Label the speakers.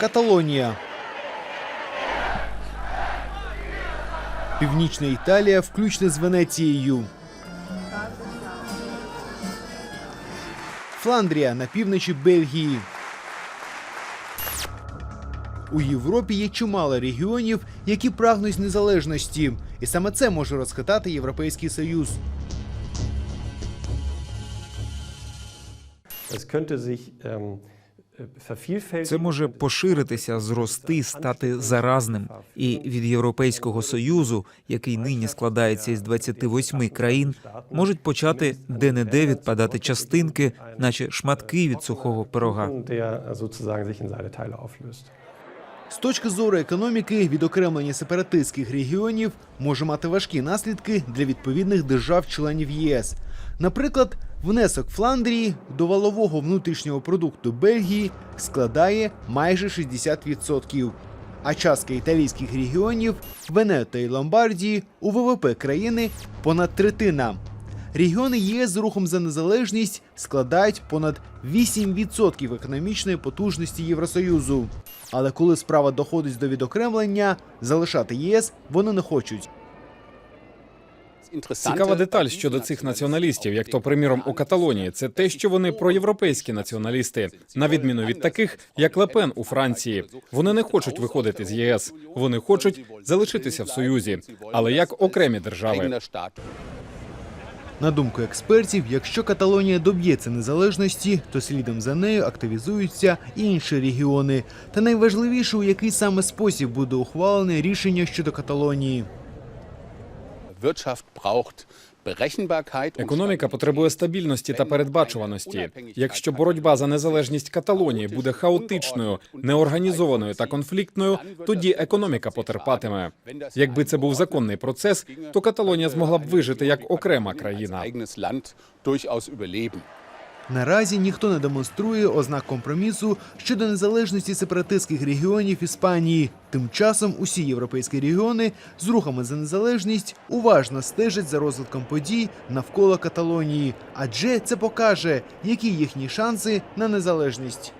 Speaker 1: Каталонія. Північна Італія, включно з Венецією. Фландрія на півночі Бельгії. У Європі є чимало регіонів, які прагнуть незалежності, і саме це може розхитати Європейський Союз.
Speaker 2: Es könnte sich ähm.
Speaker 3: Це може поширитися, зрости, стати заразним. І від Європейського союзу, який нині складається із 28 країн, можуть почати де-не-де відпадати частинки, наче шматки від сухого пирога.
Speaker 1: З точки зору економіки, відокремлення сепаратистських регіонів може мати важкі наслідки для відповідних держав-членів ЄС. Наприклад, внесок Фландрії до валового внутрішнього продукту Бельгії складає майже 60%. А частка італійських регіонів Венето і Ломбардії у ВВП країни понад третина. Регіони ЄС з рухом за незалежність складають понад 8% економічної потужності Євросоюзу. Але коли справа доходить до відокремлення, залишати єС вони не хочуть.
Speaker 4: Цікава деталь щодо цих націоналістів, як то приміром у Каталонії, це те, що вони проєвропейські націоналісти, на відміну від таких, як Лепен у Франції. Вони не хочуть виходити з ЄС. Вони хочуть залишитися в Союзі, але як окремі держави.
Speaker 1: На думку експертів, якщо Каталонія доб'ється незалежності, то слідом за нею активізуються і інші регіони. Та найважливіше, у який саме спосіб буде ухвалене рішення щодо Каталонії.
Speaker 4: Економіка потребує стабільності та передбачуваності. Якщо боротьба за незалежність Каталонії буде хаотичною, неорганізованою та конфліктною, тоді економіка потерпатиме. Якби це був законний процес, то Каталонія змогла б вижити як окрема країна.
Speaker 1: Наразі ніхто не демонструє ознак компромісу щодо незалежності сепаратистських регіонів Іспанії. Тим часом усі європейські регіони з рухами за незалежність уважно стежать за розвитком подій навколо Каталонії, адже це покаже, які їхні шанси на незалежність.